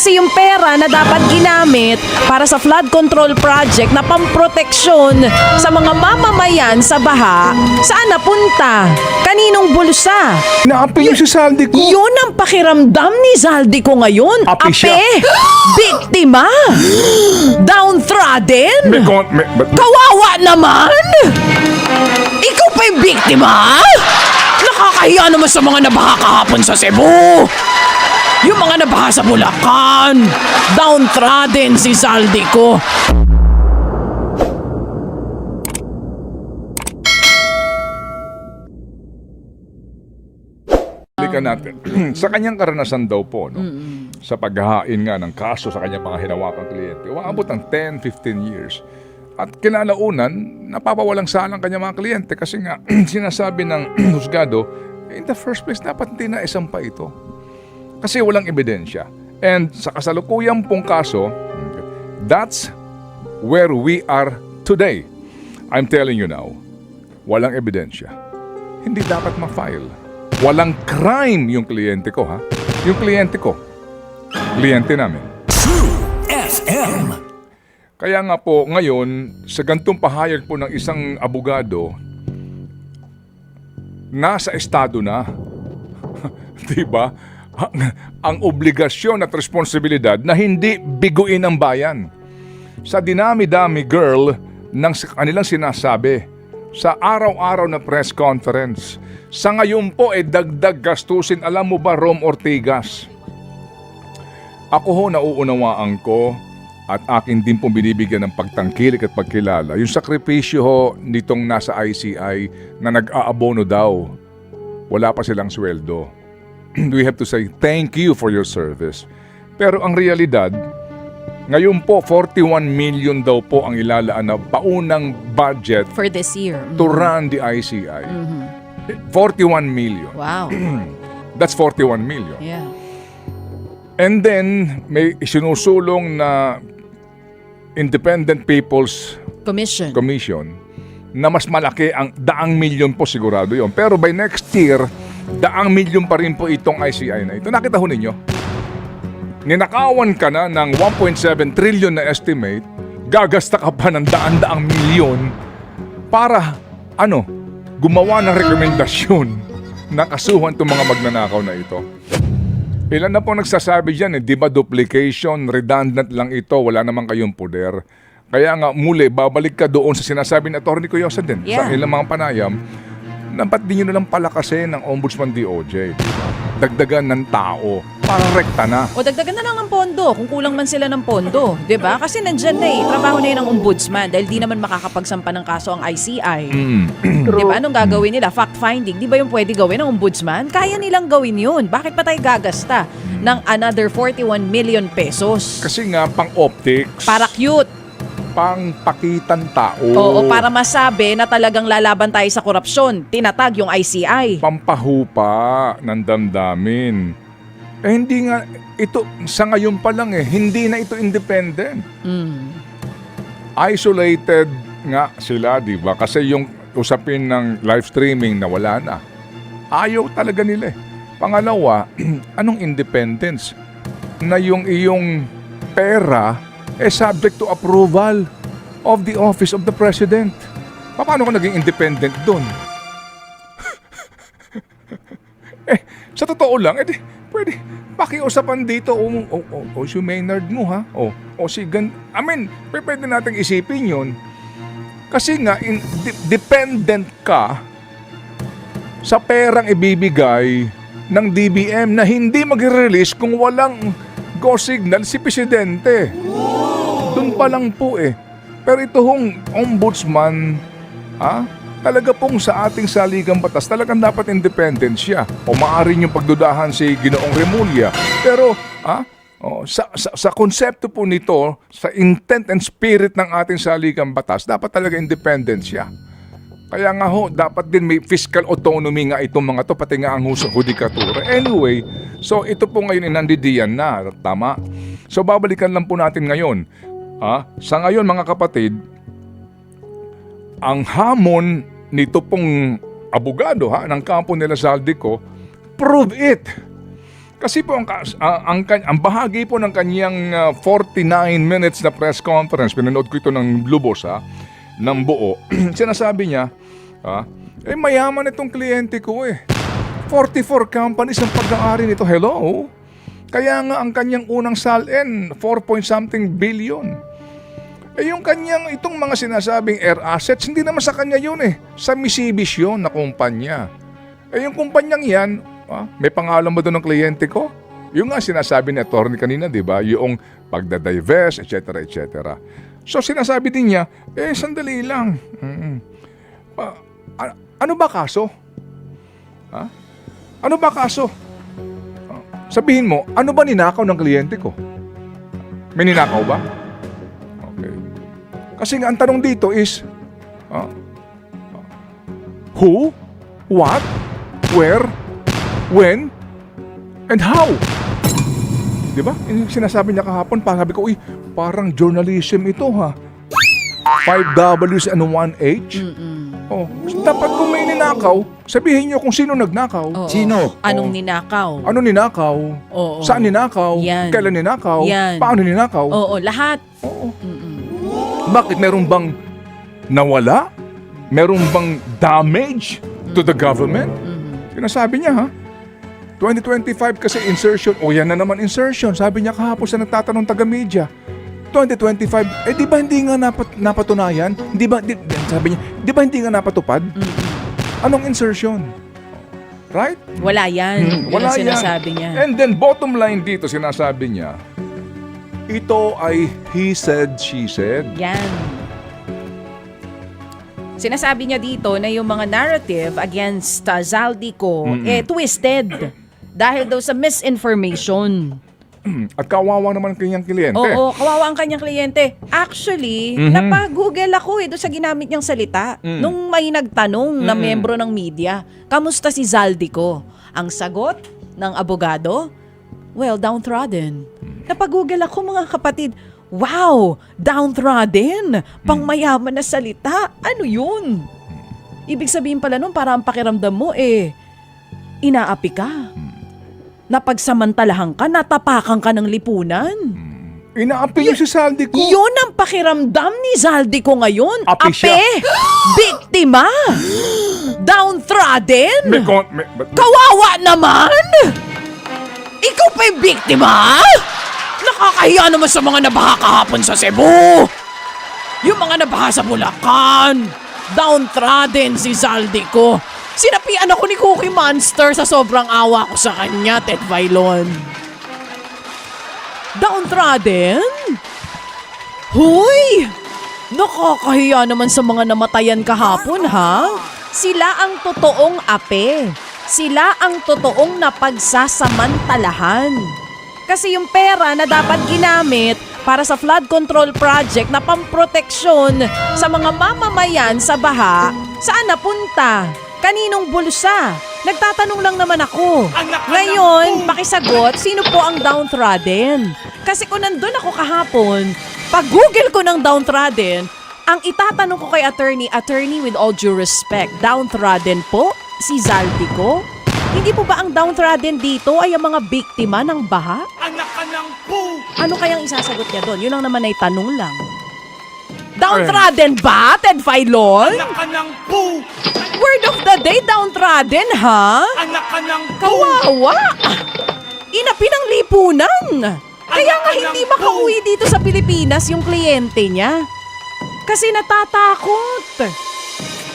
kasi yung pera na dapat ginamit para sa flood control project na pamproteksyon sa mga mamamayan sa baha, saan napunta? Kaninong bulsa? Naapi yung si Sandy ko. Yun ang pakiramdam ni Zaldi ko ngayon. Api siya. Biktima! Downtrodden! May kon... May, but, Kawawa naman! Ikaw pa yung biktima? Nakakahiya naman sa mga nabaha kahapon sa Cebu! Yung mga nabaha sa Bulacan! Downtrodden si Zaldi ko! balikan natin. sa kanyang karanasan daw po, no? sa paghahain nga ng kaso sa kanyang mga hinawakang kliyente, umaabot ng 10, 15 years. At kinalaunan, napapawalang sala ang kanyang mga kliyente kasi nga sinasabi ng husgado, in the first place, dapat hindi na isang pa ito. Kasi walang ebidensya. And sa kasalukuyan pong kaso, that's where we are today. I'm telling you now, walang ebidensya. Hindi dapat ma-file. Walang crime yung kliyente ko, ha? Yung kliyente ko. Kliyente namin. FM. Kaya nga po, ngayon, sa gantong pahayag po ng isang abogado, nasa estado na. di ba? Ang, obligasyon at responsibilidad na hindi biguin ang bayan. Sa dinami-dami girl ng kanilang sinasabi sa araw-araw na press conference. Sa ngayon po, eh, dagdag gastusin. Alam mo ba, Rom Ortigas? Ako ho, nauunawaan ko at akin din pong binibigyan ng pagtangkilik at pagkilala. Yung sakripisyo ho nitong nasa ICI na nag-aabono daw. Wala pa silang sweldo. We have to say thank you for your service. Pero ang realidad, ngayon po 41 million daw po ang ilalaan na paunang budget For this year. to run the ICI. 41 million. Wow. That's 41 million. Yeah. And then, may isinusulong na Independent People's Commission. Commission na mas malaki ang daang milyon po sigurado yon. Pero by next year, daang milyon pa rin po itong ICI na ito. Nakita ho ninyo? Ninakawan ka na ng 1.7 trillion na estimate, gagasta ka pa ng daan-daang milyon para, ano, gumawa ng rekomendasyon na kasuhan itong mga magnanakaw na ito. Ilan na po nagsasabi dyan, eh, di ba duplication, redundant lang ito, wala naman kayong poder. Kaya nga muli, babalik ka doon sa sinasabi ni Atty. Coyosa din, sa Yeah. ilang mga panayam, na ba't di nyo nalang palakasin ng Ombudsman DOJ? Dagdagan ng tao, parang rekta na. O dagdagan na lang ng pondo kung kulang man sila ng pondo, ba? Kasi nandyan na eh, trabaho na 'yun ng ombudsman dahil di naman makakapagsampa ng kaso ang ICI. Mm. 'Di ba? Anong gagawin nila? Fact finding. 'Di ba yung pwede gawin ng ombudsman? Kaya nilang gawin 'yun. Bakit pa tayo gagasta ng another 41 million pesos? Kasi nga, pang-optics, Para cute. Pang-pakitan tao. Oo, para masabi na talagang lalaban tayo sa korupsyon. Tinatag yung ICI. pampahupa ng damdamin. Eh hindi nga, ito, sa ngayon pa lang eh, hindi na ito independent. Mm. Isolated nga sila, di ba? Kasi yung usapin ng live streaming na wala na. Ayaw talaga nila eh. Pangalawa, anong independence? Na yung iyong pera eh subject to approval of the office of the president. Paano ka naging independent doon? Eh, sa totoo lang, edi, pwede, pakiusapan dito o, o, o, o si Maynard mo ha, o, o si Gan, I mean, pwede nating isipin yun. Kasi nga, in, de- dependent ka sa perang ibibigay ng DBM na hindi mag-release kung walang go signal si Presidente. Doon pa lang po eh. Pero ito hong ombudsman, ha? Talaga pong sa ating saligang batas, talagang dapat independent siya. O maaari niyong pagdudahan si Ginoong Remulla. Pero, ha? O, sa, sa, sa konsepto po nito, sa intent and spirit ng ating saligang batas, dapat talaga independent siya. Kaya nga ho, dapat din may fiscal autonomy nga itong mga to, pati nga ang huso hudikatura. Anyway, so ito po ngayon ay nandidiyan na, tama? So babalikan lang po natin ngayon. Ha? Sa ngayon mga kapatid, ang hamon nito pong abogado ha, ng kampo nila Saldico, prove it. Kasi po ang, ah, ang, kan- ang bahagi po ng kanyang ah, 49 minutes na press conference, pinanood ko ito ng lubos ha, ng buo, sinasabi niya, ah, eh mayaman itong kliyente ko eh. 44 companies ang pag-aari nito. Hello? Kaya nga ang kanyang unang salin, 4 point something billion. Eh yung kanyang itong mga sinasabing air assets, hindi naman sa kanya yun eh. Sa Misibis yun na kumpanya. Eh yung kumpanyang yan, ah, may pangalan mo doon ng kliyente ko? Yung nga sinasabi ni attorney kanina, di ba? Yung pagdadivest, etc. etc. So sinasabi din niya, eh sandali lang. Mm-mm. A- ano ba kaso? Ha? Ano ba kaso? Sabihin mo, ano ba ninakaw ng kliyente ko? May ninakaw ba? Kasi nga ang tanong dito is, ah, who, what, where, when, and how? Di ba? Yung sinasabi niya kahapon, parang sabi ko, uy, parang journalism ito ha. Five W's and one H? Oh, dapat kung may ninakaw, sabihin niyo kung sino nagnakaw. Oo. Sino? Anong Oo. ninakaw? Ano ninakaw? Oo. Saan ninakaw? Yan. Kailan ninakaw? Yan. Paano ninakaw? Oo, lahat. Oo. Bakit meron bang nawala? Meron bang damage to the government? Sinasabi niya ha. 2025 kasi insertion. O yan na naman insertion. Sabi niya kahapon sa nagtatanong taga-media. 2025, eh di ba hindi nga napat, napatunayan? Di ba, di, sabi niya, di ba hindi nga napatupad? Anong insertion? Right? Wala yan. Hmm, wala yan. sinasabi niya. And then bottom line dito, sinasabi niya, ito ay he said, she said. Yan. Sinasabi niya dito na yung mga narrative against uh, Zaldico eh twisted dahil daw sa misinformation. At kawawa naman ang kanyang kliyente. Oo, kawawa ang kanyang kliyente. Actually, Mhm. napag-google ako eh doon sa ginamit niyang salita. Mm. Nung may nagtanong na Mm. membro ng media, kamusta si Zaldico? Ang sagot ng abogado, well, downtrodden. Napag-google ako mga kapatid, wow, downtrodden, pangmayaman na salita. Ano yun? Ibig sabihin pala nun, para ang pakiramdam mo eh, inaapi ka. Napagsamantalahan ka, natapakan ka ng lipunan. Inaapi niyo si Sandy ko. Yun ang pakiramdam ni Zaldico ngayon. Api siya. Biktima! Downtrodden! May kon- may- but- Kawawa naman! Ikaw pa yung biktima? Nakakahiya naman sa mga nabaha kahapon sa Cebu! Yung mga nabaha sa Bulacan! Downtrodden si Zaldico! Sinapian ako ni Cookie Monster sa sobrang awa ko sa kanya, Ted Vailon. Downtrodden? Huy! Nakakahiya naman sa mga namatayan kahapon, ha? Sila ang totoong ape. Sila ang totoong napagsasamantalahan. Kasi yung pera na dapat ginamit para sa flood control project na pamproteksyon sa mga mamamayan sa baha, saan napunta? Kaninong bulsa? Nagtatanong lang naman ako. Ngayon, pakisagot, sino po ang downtrodden? Kasi kung nandun ako kahapon, pag Google ko ng downtrodden, ang itatanong ko kay attorney, attorney with all due respect, downtrodden po? Si Zaldico? Hindi po ba ang downtrodden dito ay ang mga biktima ng baha? Anak ka ng po! Ano kayang isasagot niya doon? Yun lang naman ay tanong lang. Downtrodden ba, Ted Filon? Anak ka ng po! Word of the day, downtrodden, ha? Anak ka ng po! Kawawa! Inapi ng lipunan! Kaya nga hindi makauwi dito sa Pilipinas yung kliyente niya. Kasi natatakot.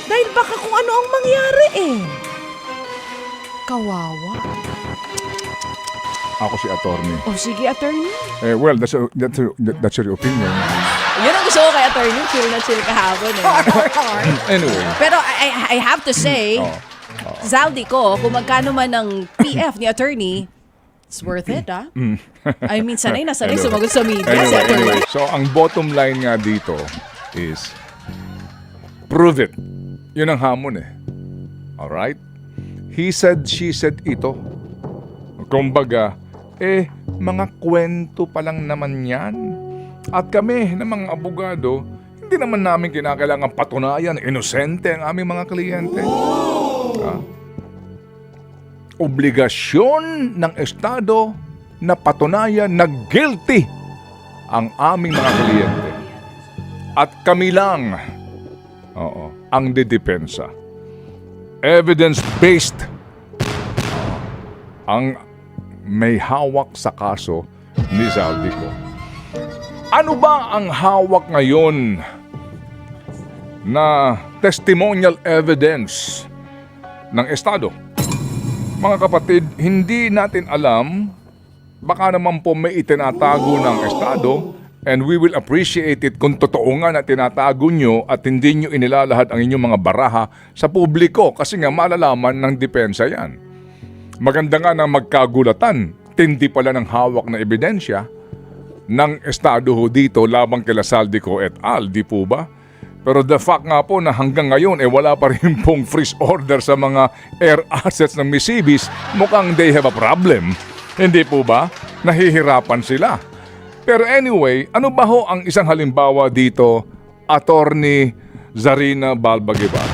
Dahil baka kung ano ang mangyari eh. Kawawa. Ako si attorney. O sige, attorney. Eh, well, that's, a- that's, a- that's your opinion. Yun ang gusto ko kay attorney. Chill na chill kahapon eh. Anyway. Pero I, I- I have to say, Oh. Zaldi ko, kung magkano man ang PF ni attorney, it's worth it, ah. I mean, sanay na sanay Anyway. sumagot sa media si Anyway, attorney. anyway. So, ang bottom line nga dito is prove it. Yun ang hamon eh. Alright? He said, she said ito. Kumbaga, eh, mga kwento pa lang naman yan. At kami, ng mga abogado, hindi naman namin kinakailangan patunayan, inosente ang aming mga kliyente. Ah. obligasyon ng Estado na patunayan na guilty ang aming mga kliyente. At kami lang oo, ang didepensa. Evidence-based ang may hawak sa kaso ni Zaldico. Ano ba ang hawak ngayon na testimonial evidence ng Estado? Mga kapatid, hindi natin alam, baka naman po may itinatago ng Estado and we will appreciate it kung totoo nga na tinatago nyo at hindi nyo inilalahad ang inyong mga baraha sa publiko kasi nga malalaman ng depensa yan. Maganda nga na magkagulatan, tindi pala ng hawak na ebidensya ng Estado ho dito labang kila Saldico et al. Di po ba? Pero the fact nga po na hanggang ngayon eh wala pa rin pong freeze order sa mga air assets ng Misibis, mukhang they have a problem. Hindi po ba? Nahihirapan sila. Pero anyway, ano ba ho ang isang halimbawa dito, Attorney Zarina Balbagibar?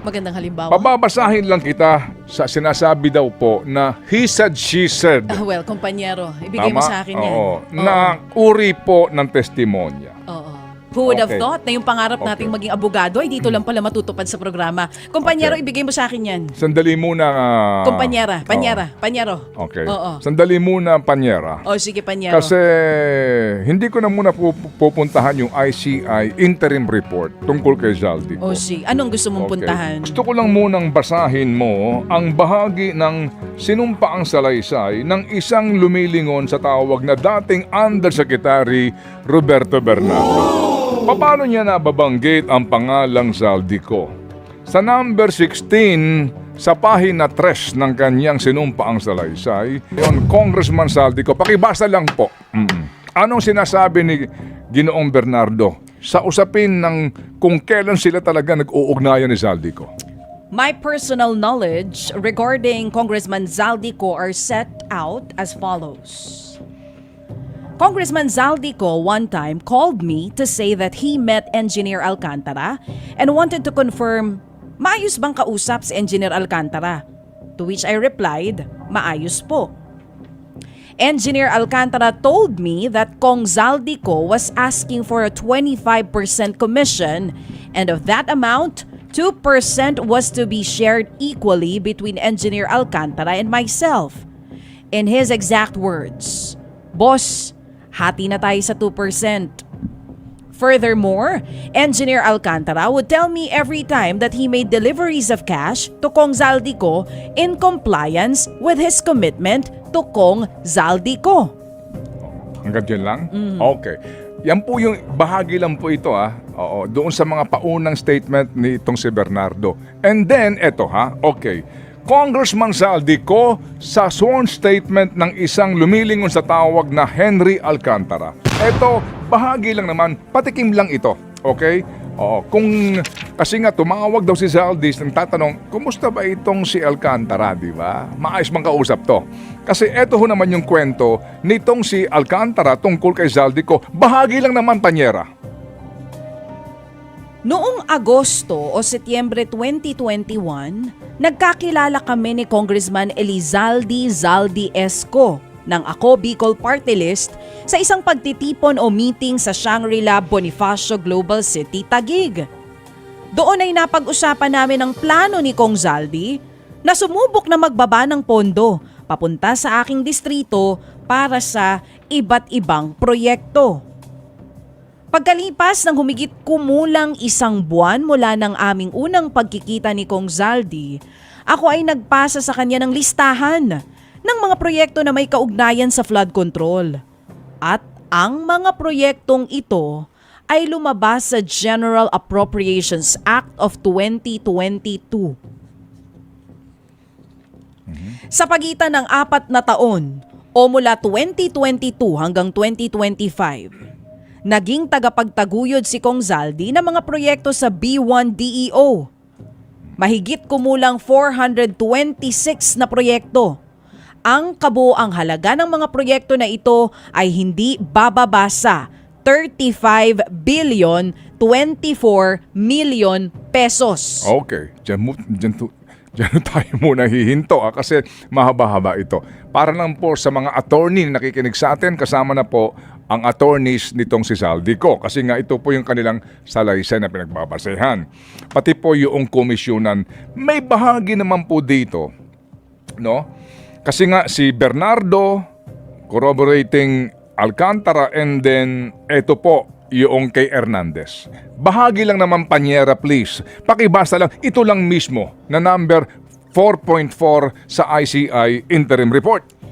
Magandang halimbawa. Pababasahin lang kita sa sinasabi daw po na he said, she said. Ah, well, kompanyero, ibigay mo Tama? sa akin yan. Oo. Na uri po ng testimonya. Oo. Who would have Okay. thought na yung pangarap Okay. nating maging abogado ay dito lang pala matutupad sa programa. Kompanyero, Okay. ibigay mo sa akin yan. Sandali muna. ah, Kompanyera, panyera, panyero. Okay. Oo. Sandali muna, Panyera. O sige, panyero. Kasi hindi ko na muna pu- pupuntahan yung ICI interim report tungkol kay Zaldi. o sige, anong gusto mong puntahan? Gusto ko lang munang basahin mo ang bahagi ng sinumpaang salaysay ng isang lumilingon sa tawag na dating Undersecretary Roberto Bernardo. Paano niya nababanggit ang pangalang Zaldico? Sa number 16, sa pahina 3 ng kanyang sinumpaang salaysay, yon Congressman Zaldico, pakibasa lang po. Mm. Anong sinasabi ni Ginoong Bernardo sa usapin ng kung kailan sila talaga nag-uugnayan ni Zaldico? My personal knowledge regarding Congressman Zaldico are set out as follows. Congressman Zaldico one time called me to say that he met Engineer Alcantara and wanted to confirm, maayos bang kausap si Engineer Alcantara? To which I replied, maayos po. Engineer Alcantara told me that Kong Zaldico was asking for a 25% commission and of that amount, 2% was to be shared equally between Engineer Alcantara and myself. In his exact words, Boss, hati na tayo sa 2%. Furthermore, Engineer Alcantara would tell me every time that he made deliveries of cash to Kong Zaldico in compliance with his commitment to Kong Zaldico. Hanggang dyan lang? Okay. Yan po yung bahagi lang po ito ah. Oo, doon sa mga paunang statement ni itong si Bernardo. And then, eto ha, okay. Congressman Zaldico sa sworn statement ng isang lumilingon sa tawag na Henry Alcantara. Eto, bahagi lang naman, patikim lang ito. Okay? Oo, kung kasi nga tumawag daw si Zaldis nang tatanong, kumusta ba itong si Alcantara, di ba? Maayos mang kausap to. Kasi eto ho naman yung kwento nitong si Alcantara tungkol kay Zaldico. Bahagi lang naman, Panyera. Noong Agosto o Setyembre 2021, nagkakilala kami ni Congressman Elizaldi Zaldi Esco ng Ako Bicol Party List sa isang pagtitipon o meeting sa Shangri-La Bonifacio Global City, Taguig. Doon ay napag-usapan namin ang plano ni Kong Zaldi na sumubok na magbaba ng pondo papunta sa aking distrito para sa iba't ibang proyekto. Pagkalipas ng humigit kumulang isang buwan mula ng aming unang pagkikita ni Kong Zaldi, ako ay nagpasa sa kanya ng listahan ng mga proyekto na may kaugnayan sa flood control. At ang mga proyektong ito ay lumabas sa General Appropriations Act of 2022. Sa pagitan ng apat na taon o mula 2022 hanggang 2025, naging tagapagtaguyod si Kong Zaldi ng mga proyekto sa B1DEO. Mahigit kumulang 426 na proyekto. Ang kabuang halaga ng mga proyekto na ito ay hindi bababa sa 35 billion 24 million pesos. Okay. Diyan, diyan Diyan tayo muna hihinto ah, kasi mahaba-haba ito. Para lang po sa mga attorney na nakikinig sa atin, kasama na po ang attorneys nitong si Saldico. Kasi nga ito po yung kanilang salaysay na pinagbabasehan. Pati po yung komisyonan. May bahagi naman po dito, no? Kasi nga si Bernardo corroborating Alcantara and then eto po yung kay Hernandez. Bahagi lang naman panyera please. Pakibasa lang ito lang mismo na number 4.4 sa ICI interim report.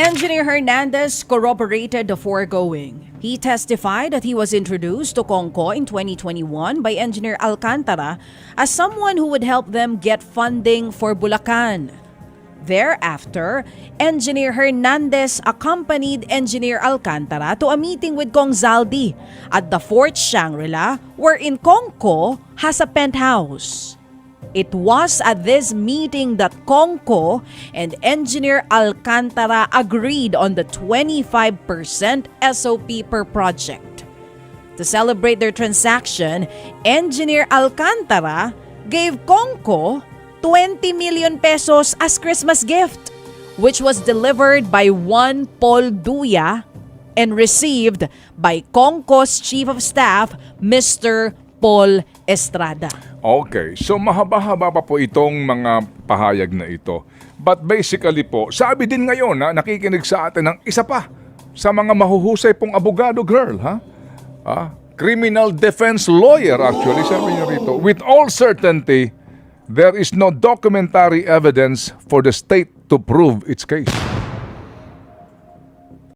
Engineer Hernandez corroborated the foregoing. He testified that he was introduced to Conco in 2021 by Engineer Alcantara as someone who would help them get funding for Bulacan. Thereafter, Engineer Hernandez accompanied Engineer Alcantara to a meeting with Kong at the Fort Shangri-La wherein Kongko has a penthouse. It was at this meeting that Kongko and Engineer Alcantara agreed on the 25% SOP per project. To celebrate their transaction, Engineer Alcantara gave Kongko 20 million pesos as Christmas gift, which was delivered by one Paul Duya and received by Kongko's Chief of Staff, Mr. Paul Estrada. Okay, so mahaba-haba pa po itong mga pahayag na ito. But basically po, sabi din ngayon na nakikinig sa atin ng isa pa sa mga mahuhusay pong abogado girl, ha? Ah, criminal defense lawyer actually, sabi niya rito. With all certainty, there is no documentary evidence for the state to prove its case.